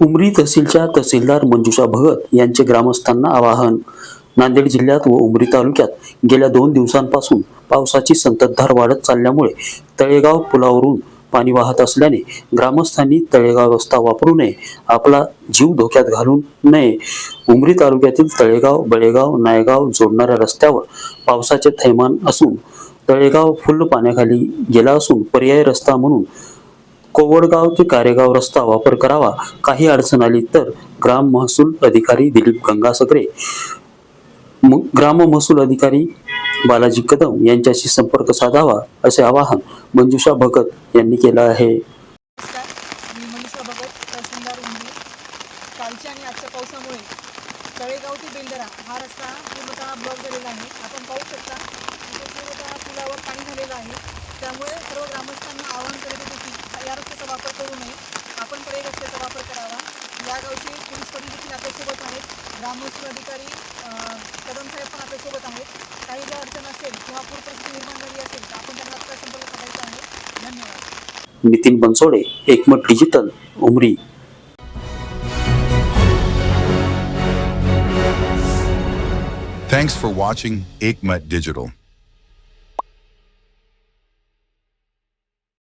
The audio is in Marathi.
उमरी तहसीलच्या तहसीलदार मंजुषा भगत यांचे ग्रामस्थांना आवाहन. नांदेड जिल्ह्यात व उमरी तालुक्यात गेल्या दोन दिवसांपासून पावसाची संततधार वाढत चालल्यामुळे तळेगाव पुलावरून पाणी वाहत असल्याने ग्रामस्थांनी तळेगाव रस्ता वापरू नये आपला जीव धोक्यात घालू नये. उमरी तालुक्यातील तळेगाव बळेगाव नायगाव जोडणाऱ्या रस्त्यावर पावसाचे थैमान असून तळेगाव फुल्ल पाण्याखाली गेला असून पर्याय रस्ता म्हणून कोवडगाव ते कारेगाव रस्ता वापर करावा काही अडचण आली तर ग्राम महसूल अधिकारी दिलीप गंगासगरे. म- ग्राम महसूल अधिकारी बालाजी कदम यांच्याशी संपर्क साधावा असे आवाहन मंजुषा भगत यांनी केलं आहे. मी मनीषा भगत तहसीलदार उमरी कालच्या आणि आजच्या पावसामुळे तळेगाव ते हा रस्ता पूर्णतः ब्लॉक झालेला आहे. आपण पाहू शकता पूर्णतः पुलावर पाणी झालेलं आहे. त्यामुळे सर्व ग्रामस्थांना आवाहन करत होते की या रस्त्याचा वापर करू नये. आपण पर्याय रस्त्याचा वापर करावा. या गावचे पोलीस पाटील देखील आपल्यासोबत आहेत. ग्रामस्थळ अधिकारी कदम साहेब पण आपल्यासोबत आहेत. काही जर अडचण असेल किंवा पूर परिस्थिती निर्माण झाली असेल तर आपण त्यांना आपला संपर्क साधायचा आहे. धन्यवाद. Nitin Bansode Ekmat digital Umri. Thanks for watching Aikmat Digital.